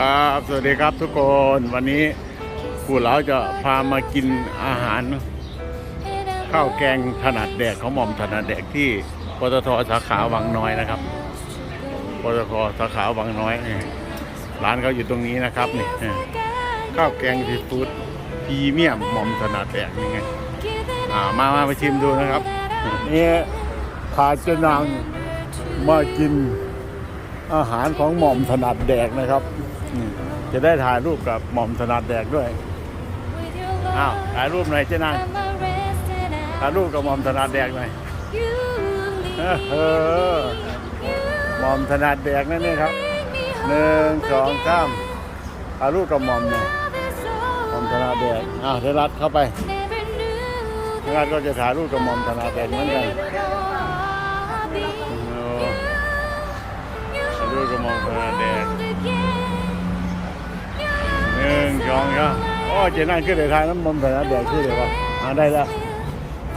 ครับ สวัสดีครับทุกคน วันนี้ผู้เหลาจะพามากินอาหาร ข้าวแกงถนัดแดกของหม่อมถนัดแดกที่ปตทสาขาวังน้อยนะครับปตทสาขาวังน้อยนี่ร้านเขาอยู่ตรงนี้นะครับนี่นี่ข้าวแกงซีฟู้ดพรีเมียมหม่อมถนัดแดกนี่ไงอ่ามามาไปชิมดูนะครับนี่ขาจะนางมากิน อาหารของหม่อมถนัดแดกนะครับจะได้ถ่ายรูปกับหม่อมถนัดแดกด้วยอ้าวถ่ายรูปหน่อยเจ้านางถ่ายรูปกับหม่อมถนัดแดกหน่อยหม่อมถนัดแดกนั่นนี่ครับหนึ่งสองสามถ่ายรูปกับหม่อมหน่อยหม่อมถนัดแดกอ้าวเทรัตเข้าไปเทรัตก็จะถ่ายรูปกับหม่อมถนัดแดกเหมือนกัน มอมถนัดแดกหนึ่งสองครับโอ้เจนั่นขึ้นเลยทางน้ำมันแต่ละเดี๋ยวขึ้นเลยว่ะอ่าได้แล้ว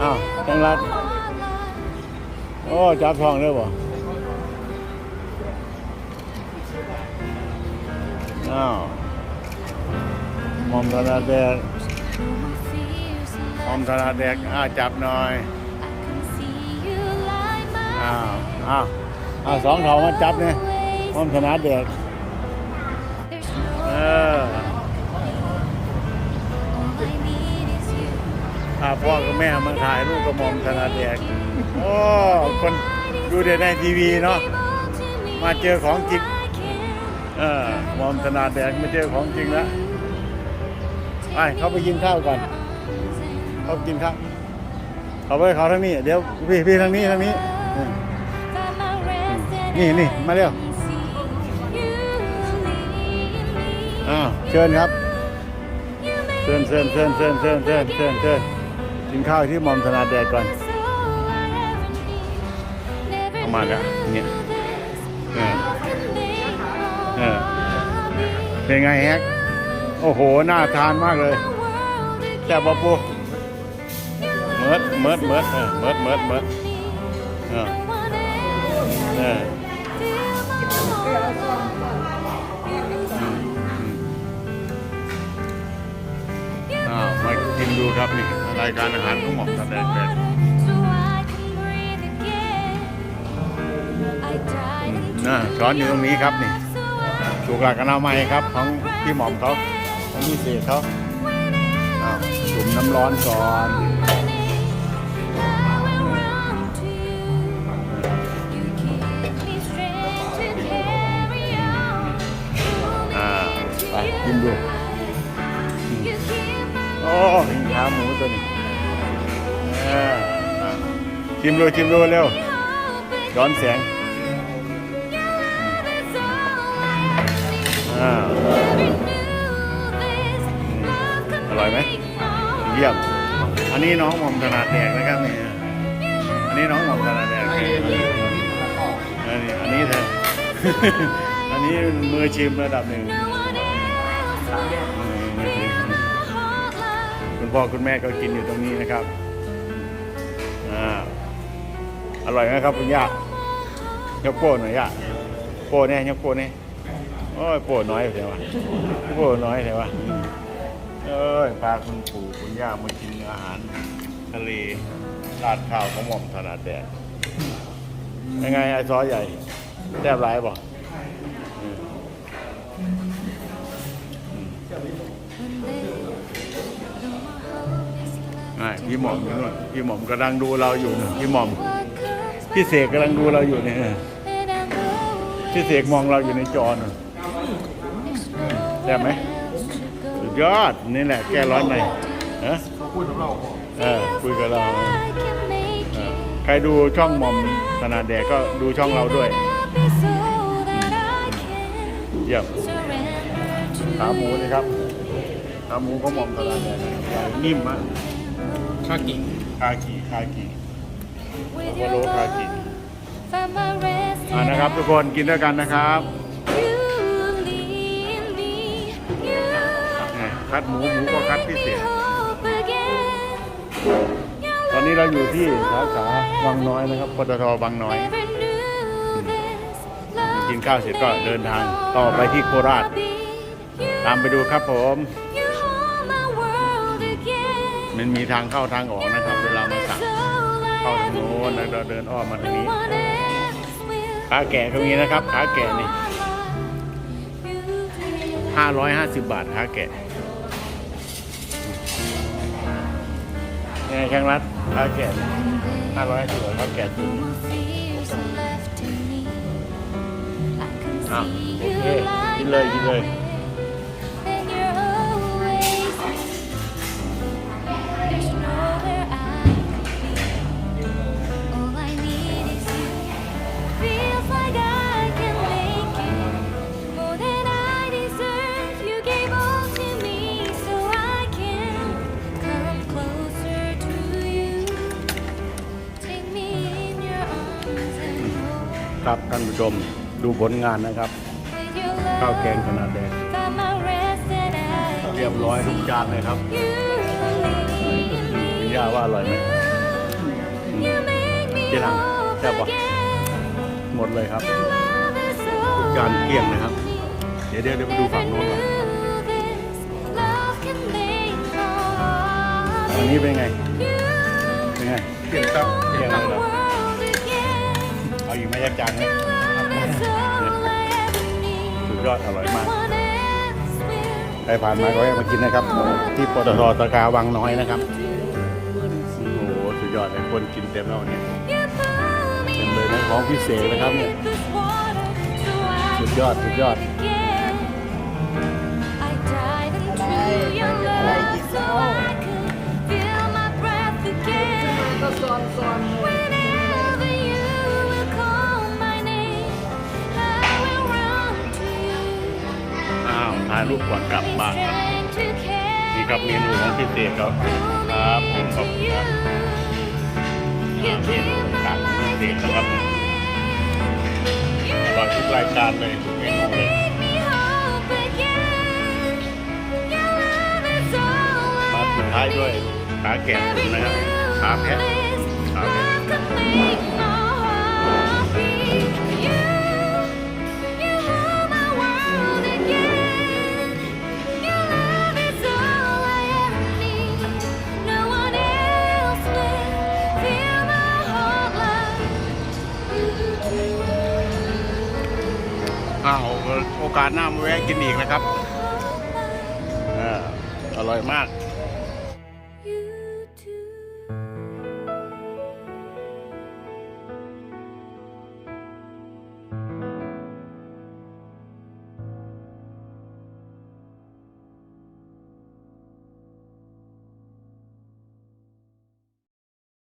อ้าวจังรัดโอ้จับทองเลยบ่อ้าวมอมธนาแดกมอมธนาแดกอ้าจับหน่อยอ้าวอ้าวอ้าวสองเขามาจับเนี่ย มอมธนาแดกเออพาพ่อกับแม่มาถ่ายรูปกับหมอมธนาแดกโอ้คนดูเด่นในทีวีเนาะมาเจอของจริงเออหมอมธนาแดกมาเจอของจริงแล้วไปเขาไปกินข้าวก่อนเขากินข้าวเขาไปเขาทางนี้ เดี๋ยวพี่พี่ทางนี้ทางนี้ นี่นี่มาเร็ว อ้าวเชิญครับ เชิญเชิญเชิญเชิญเชิญเชิญเชิญเชิญกินข้าวที่มอมธนาแดกก่อนเอามาล้เนี่ยเออเออเป็นไงแฮกโอ้โห น่าทานมากเลยแซ่บปะปูเมิดเมิดเมิดเออเมิดเมิดเมิดเออเออ ดูครับนี่รายการอาหารของหม่อมตาแดงแดงน่าช้อนอยู่ตรงนี้ครับนี่ถูกหลักอนามัยครับของพี่หม่อมเขาของพี่เสกเขาอ้าวจุ่มน้ำร้อนก่อนอ่าไปกินดูโอ้หิง ขาหมูตัวนี้ชิมดูชิมดูเร็วย้อนแสงอร่อยไหมเยี่ยมอันนี้น้องหม่อมถนัดแดกนะครับนี่อันนี้น้องหม่อมถนัดแดกอันนี้อันนี้เธออันนี้มือชิมระดับหนึ่ง พ่อคุณแม่ก็กินอยู่ตรงนี้นะครับอ่าอร่อยไหมครับคุณย่ายกโป้หน่อยย่าโป้เนี่ยยกโป้เนี่ยโอ้ยโป้น้อยเสียวะโป้น้อยเสียวะเอ้ยพาคุณปู่คุณย่ามากินอาหารทะเลราดข้าวของหม่อมถนัดแดดยังไงไอ้ซอใหญ่แซ่บหลายบ่ พี่หม่อมอยู่นู่นพี่หม่อมกำลังดูเราอยู่นู่นพี่หม่อมพี่เสกกำลังดูเราอยู่เนี่ยพี่เสกมองเราอยู่ในจอน่ะใช่บไหมสุดยอดนี่แหละ แก้ร้อนในฮะพูดกับเราเออคุยกับเราใครดูช่องหม่อมธนาแดกก็ดูช่องเราด้วยเยี่ยมขาหมูนี่ครับขาหมูก็หม่อมธนาแดกนิ่มมาก คากิคากิคากิโอโลคากิอ่านะครับ ทุกคนกินด้วยกันนะครับนี่คัดหมูหมูก็คัดพิเศษ ตอนนี้เราอยู่ที่สาขาวังน้อยนะครับปตทวังน้อย กินข้าวเสร็จก็เดินทางต่อไปที่โคราชชตามไปดูครับผม มันมีทางเข้าทางออกนะครับ เวลามาสั่งเข้าทางโน้นแล้วเราเดินอ้อมมาทางนี้ขาแก่ก็มีนะครับขาแก่นี่550บบาทขาแก่ยังไงแข้งรัดขาแก่550บาทขาแก่ตุ๋นอะโอเคกินเลยกินเลย ครับท่านผู้ชมดูผลงานนะครับ ข้าวแกงขนาดแดงเรียบร้อยทุกจานเลยครับคุณย่าว่าอร่อยไหมเจ๊หลังแซ่บปะหมดเลยครับ Love is so จานเกลี้ยงนะครับ เดี๋ยวเดี๋ยวเดี๋ยวไปดูฝั่งโน้นก่อนอันนี้เป็นไง เป็นไงเปลี่ยนครับเปลี่ยนครับ เอาอีกไหมยักจานไหม Love is all I ever need. สุดยอดอร่อยมากใครผ่านมาก็แวะมากินนะครับ ที่ปตทสกาวังน้อยนะครับโอ้โหสุดยอดเลยคนกินเต็มแล้ววันนี้ You pull me เต็มเลยนะของพิเศษนะครับเนี่ยสุดยอดสุดยอด again. I dive into าวถ่ายรูปก่อนกลับบ้านครับนี่ครับเมนูของพิเศษครับครับผมขอบคุณครับเมนูต่างๆพิเศษนะครับอร่อยทุกรายการเลยทุกเมนูเลยมา I ปิดท้ายด้วยขาแกะตุ๋นนะครับขาแพะ อกาสหน้ามาแวะกินอีกนะครับออร่อยมาก